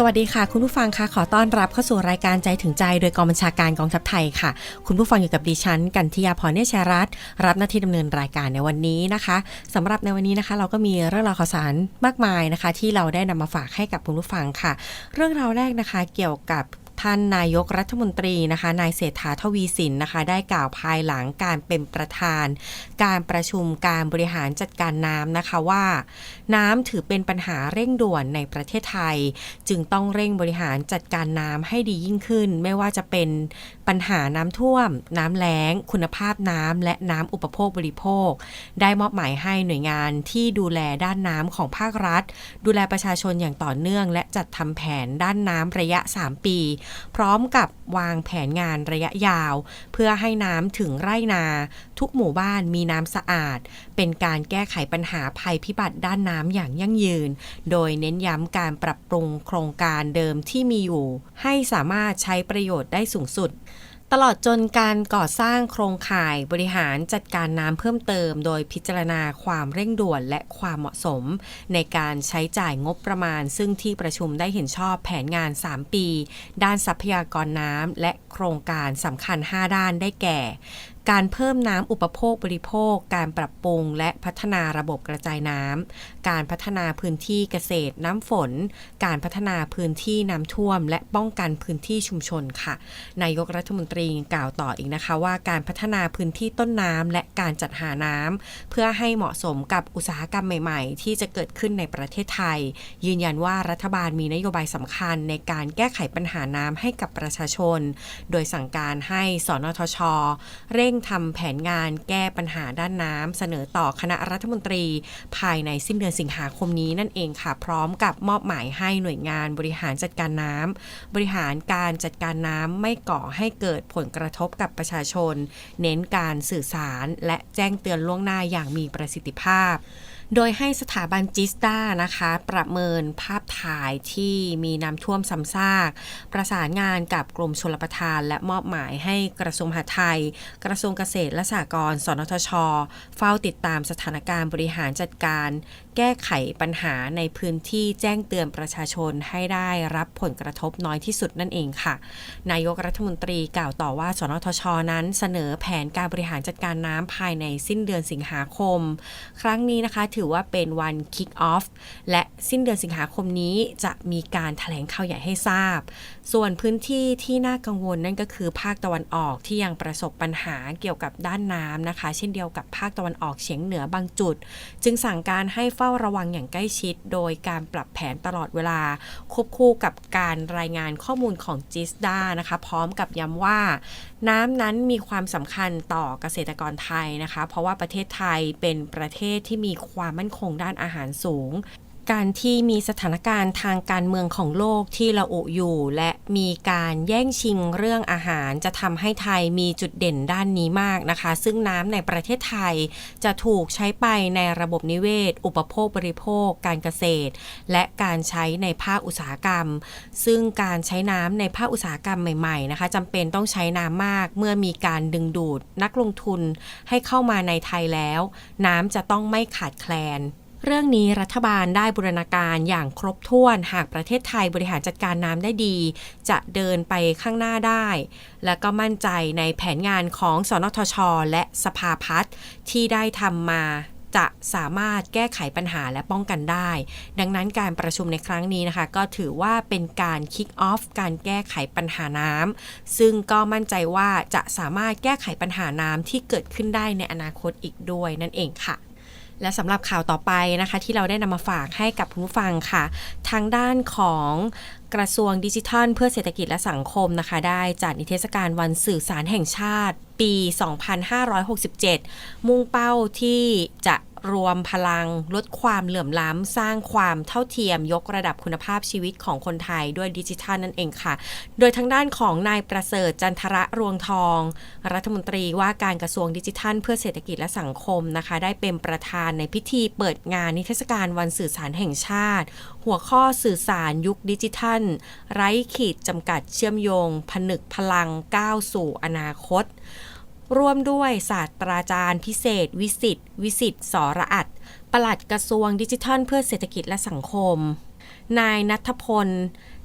สวัสดีค่ะ คุณผู้ฟังคะขอต้อนรับเข้าสู่รายการใจถึงใจ โดยกองบัญชาการกองทัพไทยค่ะ คุณผู้ฟังอยู่กับดิฉัน กันทิยาพรเนชรัตรับหน้าที่ดำเนินรายการในวันนี้นะคะสำหรับในวันนี้นะคะ เราก็มีเรื่องราวข่าวสารมากมายนะคะ ที่เราได้นำมาฝากให้กับคุณผู้ฟังค่ะ เรื่องราวแรกนะคะ เกี่ยวกับ ท่านนายกรัฐมนตรีนะคะนายเศรษฐาทวีสินนะคะได้กล่าวภายหลังการเป็นประธาน การประชุมการบริหารจัดการน้ำนะคะว่า น้ำถือเป็นปัญหาเร่งด่วนในประเทศไทย จึงต้องเร่งบริหารจัดการน้ำให้ดียิ่งขึ้น ไม่ว่าจะเป็น ปัญหาน้ำท่วม น้ำแล้ง คุณภาพน้ำและน้ำอุปโภคบริโภค ได้มอบหมายให้หน่วยงานที่ดูแลด้านน้ำของภาครัฐ ดูแลประชาชนอย่างต่อเนื่อง และจัดทำแผนด้านน้ำระยะ 3 ปี พร้อมกับวางแผนงานระยะยาว เพื่อให้น้ำถึงไร่นา ทุกหมู่บ้านมีน้ำสะอาด เป็นการแก้ไขปัญหาภัยพิบัติด้านน้ำอย่างยั่งยืน โดยเน้นย้ำการปรับปรุงโครงการเดิมที่มีอยู่ ให้สามารถใช้ประโยชน์ได้สูงสุดตลอดจนการก่อสร้างโครงข่ายบริหารจัดการน้ำเพิ่มเติม โดยพิจารณาความเร่งด่วนและความเหมาะสม ในการใช้จ่ายงบประมาณ ซึ่งที่ประชุมได้เห็นชอบแผนงาน 3 ปี ด้านทรัพยากรน้ำและโครงการสำคัญ 5 ด้านได้แก่ การเพิ่มน้ำอุปโภคบริโภค การปรับปรุงและพัฒนาระบบกระจายน้ำ การพัฒนาพื้นที่เกษตรน้ำฝน การพัฒนาพื้นที่น้ำท่วม และป้องกันพื้นที่ชุมชนค่ะ นายกรัฐมนตรีกล่าวต่ออีกนะคะว่าการพัฒนาพื้นที่ต้นน้ำและการจัดหาน้ำเพื่อให้เหมาะสมกับอุตสาหกรรมใหม่ ๆ ที่จะเกิดขึ้นในประเทศไทย ยืนยันว่ารัฐบาลมีนโยบายสำคัญในการแก้ไขปัญหาน้ำให้กับประชาชน โดยสั่งการให้สนทช เร่งทำแผนงานแก้ปัญหาด้านน้ำเสนอต่อคณะรัฐมนตรี ภายในสิ้นเดือนสิงหาคมนี้นั่นเองค่ะ พร้อมกับมอบหมายให้หน่วยงานบริหารจัดการน้ำบริหารการจัดการน้ำไม่ก่อให้เกิดผลกระทบกับประชาชน เน้นการสื่อสารและแจ้งเตือนล่วงหน้าอย่างมีประสิทธิภาพ โดยให้สถาบันจิสตานะคะ ประเมินภาพถ่ายที่มีน้ำท่วมซ้ำซาก ประสานงานกับกรมชลประทาน และมอบหมายให้กระทรวงมหาดไทย กระทรวงเกษตรและสหกรณ์ สนทช เฝ้าติดตามสถานการณ์บริหารจัดการ แก้ไขปัญหาในพื้นที่แจ้งเตือนประชาชนให้ได้รับผลกระทบน้อยที่สุดนั่นเองค่ะ นายกรัฐมนตรีกล่าวต่อว่า สนทช นั้นเสนอแผนการบริหารจัดการน้ำภายในสิ้นเดือนสิงหาคม ครั้งนี้นะคะถถือว่าเป็นวัน kick off และสิ้นเดือนสิงหาคมนี้จะมีการแถลงข่าวใหญ่ให้ทราบ ส่วนพื้นที่ที่น่ากังวลนั่นก็คือภาคตะวันออกที่ยังประสบปัญหาเกี่ยวกับด้านน้ำนะคะ เช่นเดียวกับภาคตะวันออกเฉียงเหนือบางจุด จึงสั่งการให้เฝ้าระวังอย่างใกล้ชิด โดยการปรับแผนตลอดเวลา ควบคู่กับการรายงานข้อมูลของจิสดานะคะ พร้อมกับย้ำว่า น้ำนั้นมีความสำคัญต่อเกษตรกรไทยนะคะ เพราะว่าประเทศไทยเป็นประเทศที่มีความมั่นคงด้านอาหารสูง การที่มีสถานการณ์ทางการเมืองของโลกที่ระอุอยู่ และมีการแย่งชิงเรื่องอาหาร จะทำให้ไทยมีจุดเด่นด้านนี้มากนะคะ ซึ่งน้ำในประเทศไทยจะถูกใช้ไปในระบบนิเวศ อุปโภคบริโภค การเกษตร และการใช้ในภาคอุตสาหกรรม ซึ่งการใช้น้ำในภาคอุตสาหกรรมใหม่ๆนะคะจำเป็นต้องใช้น้ำมาก เมื่อมีการดึงดูดนักลงทุนให้เข้ามาในไทยแล้ว น้ำจะต้องไม่ขาดแคลน เรื่องนี้รัฐบาลได้บูรณาการอย่างครบถ้วนหากประเทศไทยบริหารจัดการน้ำได้ดี จะเดินไปข้างหน้าได้ และก็มั่นใจในแผนงานของสนทช และสภาพัฒน์ที่ได้ทำมาจะสามารถแก้ไขปัญหาและป้องกันได้ ดังนั้นการประชุมในครั้งนี้นะคะ ก็ถือว่าเป็นการคิกออฟการแก้ไขปัญหาน้ำซึ่งก็มั่นใจว่าจะสามารถแก้ไขปัญหาน้ำที่เกิดขึ้นได้ในอนาคตอีกด้วยนั่นเองค่ะ และสำหรับข่าวต่อไปนะคะ ที่เราได้นำมาฝากให้กับคุณผู้ฟังค่ะ ทางด้านของกระทรวงดิจิทัล เพื่อเศรษฐกิจและสังคมนะคะ ได้จัดนิทศการวันสื่อสารแห่งชาติ ปี 2567 มุ่งเป้าที่จะรวมพลังลดความเหลื่อมล้ำ สร้างความเท่าเทียมยกระดับคุณภาพชีวิตของคนไทยด้วยดิจิทัลนั่นเองค่ะ โดยทางด้านของนายประเสริฐจันทระรวงทอง รัฐมนตรีว่าการกระทรวงดิจิทัล เพื่อเศรษฐกิจและสังคมนะคะ ได้เป็นประธานในพิธีเปิดงานนิทรรศการวันสื่อสารแห่งชาติ หัวข้อสื่อสารยุคดิจิทัล ไร้ขีดจำกัดเชื่อมโยง ผนึกพลังก้าวสู่อนาคต ร่วมด้วยศาสตราจารย์พิเศษ วิสิตวิสิตสระอัตปลัดกระทรวงดิจิทัลเพื่อเศรษฐกิจและสังคม นายนัทพล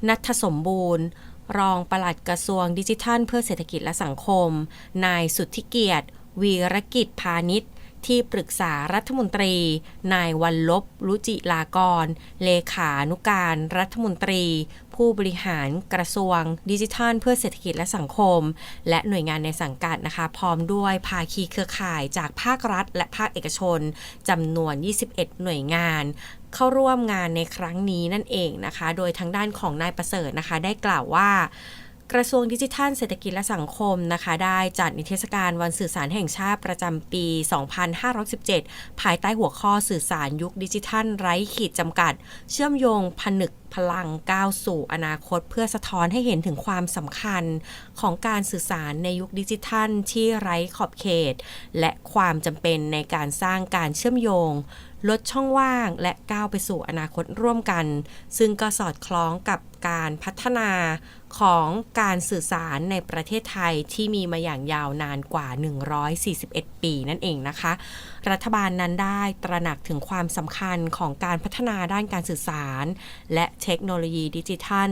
นัทสมบูรณ์ รองปลัดกระทรวงดิจิทัล เพื่อเศรษฐกิจและสังคม นายสุทธิเกียรติ วีรกิจพาณิชย์ ที่ปรึกษารัฐมนตรี นายวันลบรุจิลากร เลขานุการรัฐมนตรี ผู้บริหารกระทรวง ดิจิทัล เพื่อเศรษฐกิจและสังคม และหน่วยงานในสังกัดนะคะ พร้อมด้วยภาคีเครือข่ายจากภาครัฐ และภาคเอกชนจำนวน 21 หน่วยงานเข้าร่วมงานในครั้งนี้นั่นเองนะคะ โดยทางด้านของนายประเสริฐนะคะ ได้กล่าวว่า กระทรวงดิจิทัลเศรษฐกิจและสังคมนะคะ ได้จัดนิทรรศการวันสื่อสารแห่งชาติประจำปี 2517 ภายใต้หัวข้อสื่อสารยุคดิจิทัลไร้ขีดจำกัด เชื่อมโยงผนึกพลังก้าวสู่อนาคตเพื่อสะท้อนให้เห็นถึงความสำคัญของการสื่อสารในยุคดิจิทัลที่ไร้ขอบเขต และความจำเป็นในการสร้างการเชื่อมโยง ลดช่องว่างและก้าวไปสู่อนาคตร่วมกัน ซึ่งก็สอดคล้องกับการพัฒนา ของการสื่อสารในประเทศไทยที่มีมาอย่างยาวนานกว่า 141 ปีนั่นเองนะคะ รัฐบาลนั้นได้ตระหนักถึงความสำคัญของการพัฒนาด้านการสื่อสาร และเทคโนโลยีดิจิทัล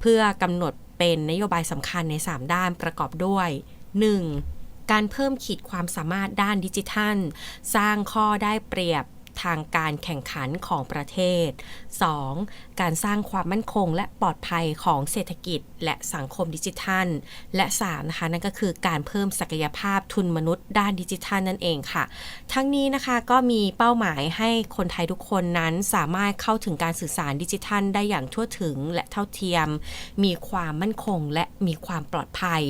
เพื่อกำหนดเป็นนโยบายสำคัญใน 3 ด้านประกอบด้วย 1. การเพิ่มขีดความสามารถด้านดิจิทัล สร้างข้อได้เปรียบ ทางการแข่งขันของประเทศ 2. การสร้างความมั่นคงและปลอดภัยของเศรษฐกิจและสังคมดิจิทัล และ 3 นะคะ นั่นก็คือการเพิ่มศักยภาพทุนมนุษย์ด้านดิจิทัลนั่นเองค่ะ ทั้งนี้นะคะก็มีเป้าหมายให้คนไทยทุกคนนั้นสามารถเข้าถึงการสื่อสารดิจิทัล ได้อย่างทั่วถึงและเท่าเทียม มีความมั่นคงและมีความปลอดภัย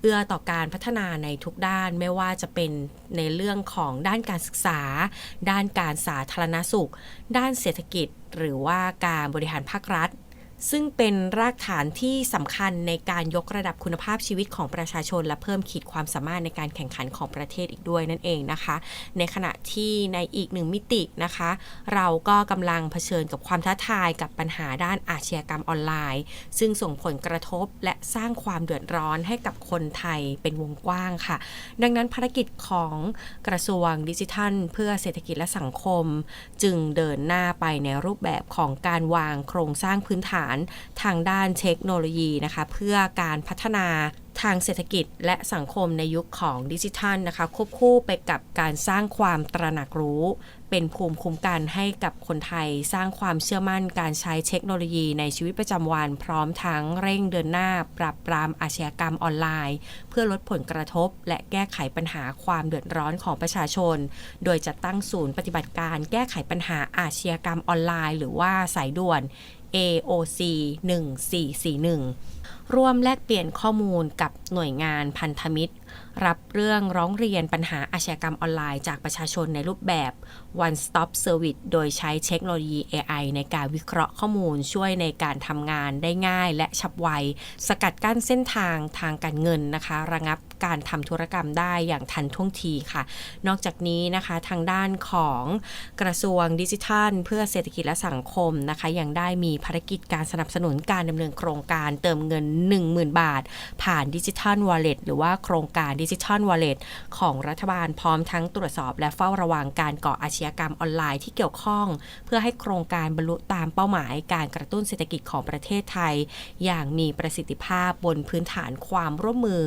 เอื้อต่อการพัฒนาในทุกด้านไม่ว่าจะเป็น ในเรื่องของด้านการศึกษา ด้านการสาธารณสุข ด้านเศรษฐกิจ หรือว่าการบริหารภาครัฐ ซึ่งเป็นรากฐานที่สำคัญในการยกระดับคุณภาพชีวิตของประชาชน และเพิ่มขีดความสามารถในการแข่งขันของประเทศอีกด้วยนั่นเองนะคะ ในขณะที่ในอีกหนึ่งมิตินะคะ เราก็กำลังเผชิญกับความท้าทายกับปัญหาด้านอาชญากรรมออนไลน์ ซึ่งส่งผลกระทบและสร้างความเดือดร้อนให้กับคนไทยเป็นวงกว้างค่ะ ดังนั้นภารกิจของกระทรวงดิจิทัล เพื่อเศรษฐกิจและสังคม จึงเดินหน้าไปในรูปแบบของการวางโครงสร้างพื้นฐานทางด้านเทคโนโลยีนะคะเพื่อการพัฒนาทางเศรษฐกิจและสังคมในยุคของดิจิทัลนะคะควบคู่ไปกับการสร้างความตระหนักรู้ เป็นภูมิคุ้มกันให้กับคนไทย สร้างความเชื่อมั่นการใช้เทคโนโลยีในชีวิตประจำวัน พร้อมทั้งเร่งเดินหน้า ปราบปรามอาชญากรรมออนไลน์ เพื่อลดผลกระทบ และแก้ไขปัญหาความเดือดร้อนของประชาชน โดยจะตั้งศูนย์ปฏิบัติการแก้ไขปัญหาอาชญากรรมออนไลน์ หรือว่าสายด่วน AOC 1441 ร่วมแลกเปลี่ยนข้อมูลกับหน่วยงานพันธมิตร รับเรื่องร้องเรียนปัญหาอาชญากรรมออนไลน์จากประชาชนในรูปแบบ One Stop Service โดยใช้เทคโนโลยี AI ในการวิเคราะห์ข้อมูลช่วยในการทำงานได้ง่ายและฉับไว สกัดกั้นเส้นทางทางการเงินนะคะ ระงับ การทำธุรกรรมได้อย่างทันท่วงทีค่ะ นอกจากนี้นะคะทางด้านของกระทรวงดิจิทัล เพื่อเศรษฐกิจและสังคมนะคะ ยังได้มีภารกิจการสนับสนุนการดำเนินโครงการเติมเงิน 10,000 บาท ผ่านดิจิทัลวอลเล็ตหรือว่าโครงการดิจิทัลวอลเล็ตของรัฐบาลพร้อมทั้งตรวจสอบและเฝ้าระวังการก่ออาชญากรรมออนไลน์ที่เกี่ยวข้อง เพื่อให้โครงการบรรลุตามเป้าหมายการกระตุ้นเศรษฐกิจของประเทศไทย อย่างมีประสิทธิภาพบนพื้นฐานความร่วมมือ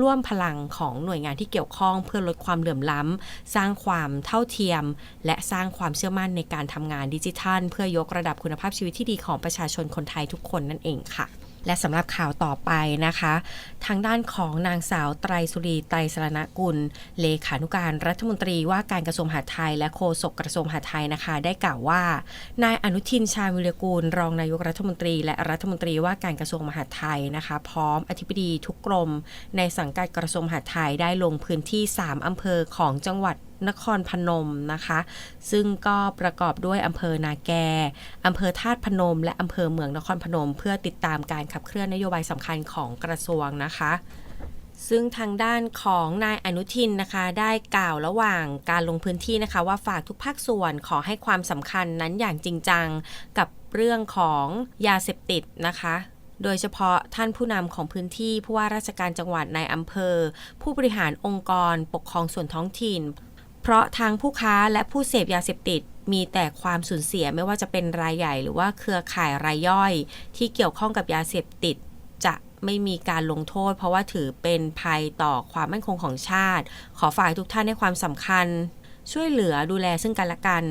ร่วมพลังของหน่วยงานที่เกี่ยวข้องเพื่อลดความเหลื่อมล้ำสร้างความเท่าเทียม และสร้างความเชื่อมั่นในการทำงานดิจิทัล เพื่อยกระดับคุณภาพชีวิตที่ดีของประชาชนคนไทยทุกคนนั่นเองค่ะ และสำหรับข่าวต่อไปนะคะ ทางด้านของนางสาวไตรสุรีไตรสรณกุล เลขานุการรัฐมนตรีว่าการกระทรวงมหาดไทย และโฆษกกระทรวงมหาดไทยนะคะ ได้กล่าวว่า นายอนุทินชาญวิรกูล รองนายกรัฐมนตรี และรัฐมนตรีว่าการกระทรวงมหาดไทยนะคะ พร้อมอธิบดีทุกกรม ในสังกัดกระทรวงมหาดไทยได้ลงพื้นที่ 3 อำเภอของจังหวัด นครพนมนะคะ ซึ่งก็ประกอบด้วยอำเภอนาแกอำเภอธาตุพนม และอำเภอเมืองนครพนม เพื่อติดตามการขับเคลื่อนนโยบายสำคัญของกระทรวงนะคะซึ่งทางด้านของนายอนุทินนะคะ ได้กล่าวระหว่างการลงพื้นที่นะคะ ว่าฝากทุกภาคส่วนขอให้ความสำคัญนั้นอย่างจริงจังกับเรื่องของยาเสพติดนะคะโดยเฉพาะท่านผู้นำของพื้นที่ผู้ว่าราชการจังหวัดในอำเภอ ผู้บริหารองค์กร ปกครองส่วนท้องถิ่น เพราะทางผู้ค้าและผู้เสพยาเสพติดมีแต่ความสูญเสียไม่ว่าจะเป็นรายใหญ่ หรือว่าเครือข่ายรายย่อย ที่เกี่ยวข้องกับยาเสพติดจะไม่มีการลงโทษ เพราะว่าถือเป็นภัยต่อความมั่นคงของชาติ ขอฝากทุกท่านให้ความสำคัญ ช่วยเหลือดูแลซึ่งกันและกัน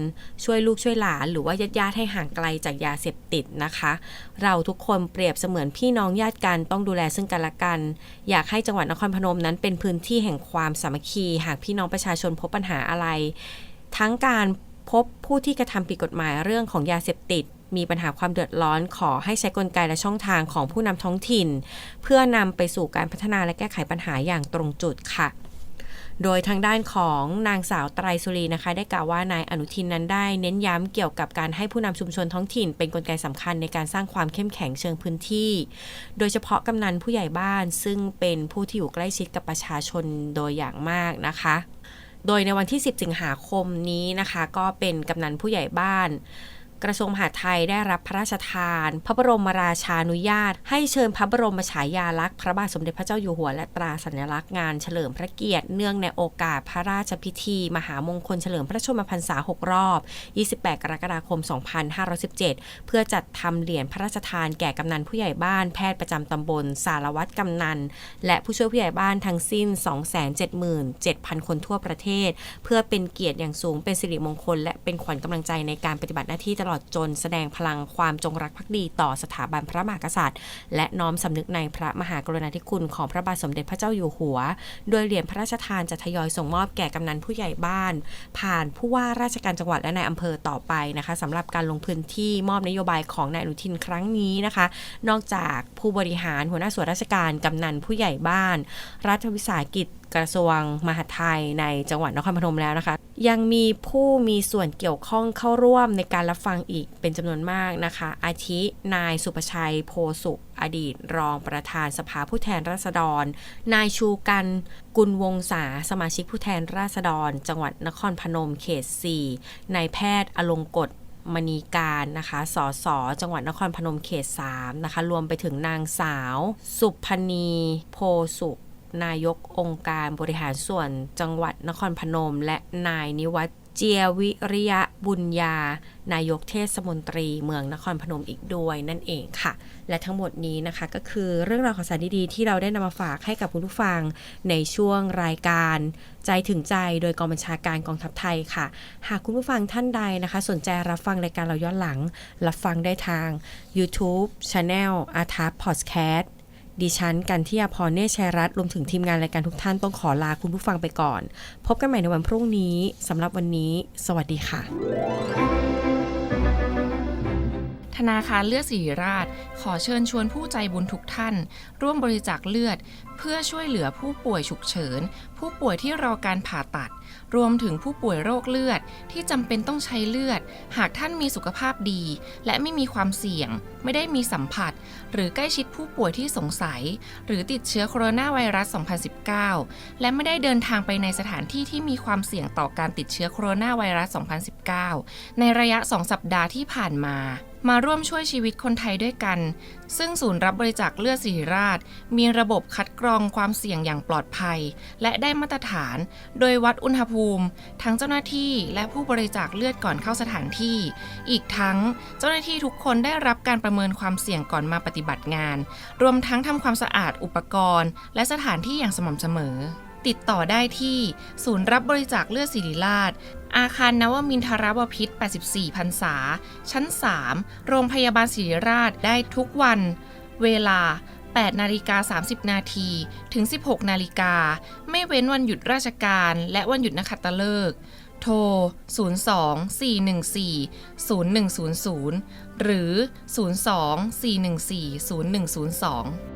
ช่วยลูกช่วยหลานหรือว่าญาติญาติให้ห่างไกลจากยาเสพติดนะคะ เราทุกคนเปรียบเสมือนพี่น้องญาติกันต้องดูแลซึ่งกันและกัน อยากให้จังหวัดนครพนมนั้นเป็นพื้นที่แห่งความสามัคคี หากพี่น้องประชาชนพบปัญหาอะไร ทั้งการพบผู้ที่กระทำผิดกฎหมายเรื่องของยาเสพติด มีปัญหาความเดือดร้อนขอให้ใช้กลไกและช่องทางของผู้นำท้องถิ่น เพื่อนำไปสู่การพัฒนาและแก้ไขปัญหาอย่างตรงจุดค่ะ โดยทางด้านของนางสาวไตรสุรีนะคะ ได้กล่าวว่านายอนุทินนั้นได้ เน้นย้ำเกี่ยวกับการให้ผู้นำชุมชนท้องถิ่น เป็นกลไกสำคัญในการสร้างความเข้มแข็งเชิงพื้นที่ โดยเฉพาะกำนันผู้ใหญ่บ้านซึ่งเป็นผู้ที่อยู่ใกล้ชิดกับประชาชนโดยอย่างมากนะคะโดยในวันที่ 10 สิงหาคมนี้นะคะ ก็เป็นกำนันผู้ใหญ่บ้าน กระทรวงมหาดไทยได้รับพระราชทาน พระบรมราชานุญาต ให้เชิญพระบรมฉายาลักษณ์พระบาทสมเด็จพระเจ้าอยู่หัวและตราสัญลักษณ์งานเฉลิมพระเกียรติเนื่องในโอกาสพระราชพิธี มหามงคลเฉลิมพระชนมพรรษา 6 รอบ 28 กรกฎาคม 2517 เพื่อจัดทำเหรียญพระราชทานแก่กำนันผู้ใหญ่บ้านแพทย์ประจำตำบล สารวัตรกำนัน และผู้ช่วยผู้ใหญ่บ้านทั้งสิ้น 277,000 คนทั่วประเทศ เพื่อเป็นเกียรติอย่างสูงเป็นสิริมงคล และเป็นขวัญกำลังใจในการปฏิบัติหน้าที่ตลอดจนแสดงพลังความจงรักภักดีต่อสถาบันพระมหากษัตริย์ และน้อมสำนึกในพระมหากรุณาธิคุณของพระบาทสมเด็จพระเจ้าอยู่หัว โดยเหรียญพระราชทานจะทยอยส่งมอบแก่กำนันผู้ใหญ่บ้าน ผ่านผู้ว่าราชการจังหวัดและนายอำเภอต่อไปนะคะสำหรับการลงพื้นที่มอบนโยบายของนายอนุทินครั้งนี้นะคะ นอกจากผู้บริหารหัวหน้าส่วนราชการกำนันผู้ใหญ่บ้าน รัฐวิสาหกิจ กระทรวงมหาดไทยในจังหวัดนครพนมแล้วนะคะ ยังมีผู้มีส่วนเกี่ยวข้องเข้าร่วมในการรับฟังอีกเป็นจำนวนมากนะคะ อาทิ นายสุประชัยโพสุอดีต รองประธานสภาผู้แทนราษฎร นายชูกันกุลวงศาสมาชิกผู้แทนราษฎร จังหวัดนครพนมเขต 4 นายแพทย์อลงกฎมณีการนะคะ สส จังหวัดนครพนมเขต 3 นะคะ รวมไปถึงนางสาว สุพนีโพสุ นายกองค์การบริหารส่วนจังหวัดนครพนม และนายนิวัฒเจียวิริยะบุญญา นายกเทศมนตรีเมืองนครพนมอีกด้วยนั่นเองค่ะ และทั้งหมดนี้นะคะก็คือเรื่องราวข่าวสารดีๆที่เราได้นำมาฝากให้กับคุณผู้ฟังในช่วงรายการ ใจถึงใจโดยกองบัญชาการกองทัพไทยค่ะ หากคุณผู้ฟังท่านใดนะคะ สนใจรับฟังรายการเราย้อนหลัง รับฟังได้ทาง YouTube Channel อาทัพพอดแคสต์ ดิฉันกันที่ยาพรเนชชัยรัตน์รวมถึงทีมงานรายการทุกท่านต้องขอลาคุณผู้ฟังไปก่อน พบกันใหม่ในวันพรุ่งนี้สำหรับวันนี้ สวัสดีค่ะ ธนาคารเลือดศิริราช ขอเชิญชวนผู้ใจบุญทุกท่าน ร่วมบริจาคเลือด เพื่อช่วยเหลือผู้ป่วยฉุกเฉิน ผู้ป่วยที่รอการผ่าตัด รวมถึงผู้ป่วยโรคเลือดที่จำเป็นต้องใช้เลือด หากท่านมีสุขภาพดี และไม่มีความเสี่ยง ไม่ได้มีสัมผัส หรือใกล้ชิดผู้ป่วยที่สงสัย หรือติดเชื้อโคโรนาไวรัส 2019 และไม่ได้เดินทางไปในสถานที่ที่มีความเสี่ยงต่อการติดเชื้อโคโรนาไวรัส 2019 ในระยะ 2 สัปดาห์ที่ผ่านมา มาร่วมช่วยชีวิตคนไทยด้วยกัน ซึ่งศูนย์รับบริจาคเลือดศิริราช มีระบบคัดกรองความเสี่ยงอย่างปลอดภัย และได้มาตรฐาน โดยวัดอุณหภูมิ ทั้งเจ้าหน้าที่และผู้บริจาคเลือดก่อนเข้าสถานที่ อีกทั้งเจ้าหน้าที่ทุกคนได้รับการประเมินความเสี่ยงก่อนมาปฏิบัติงาน รวมทั้งทำความสะอาดอุปกรณ์ และสถานที่อย่างสม่ำเสมอติดต่อได้ที่ ศูนย์รับบริจาคเลือดศิริราช อาคารนวมินทรบพิษ 84 พรรษา ชั้น 3 โรงพยาบาลศิริราชได้ทุกวัน เวลา 8 นาฬิกา 30 นาทีถึง 16 นาฬิกา ไม่เว้นวันหยุดราชการและวันหยุดนักขัตฤกษ์โทร 02 414 0100 หรือ 02 414 0102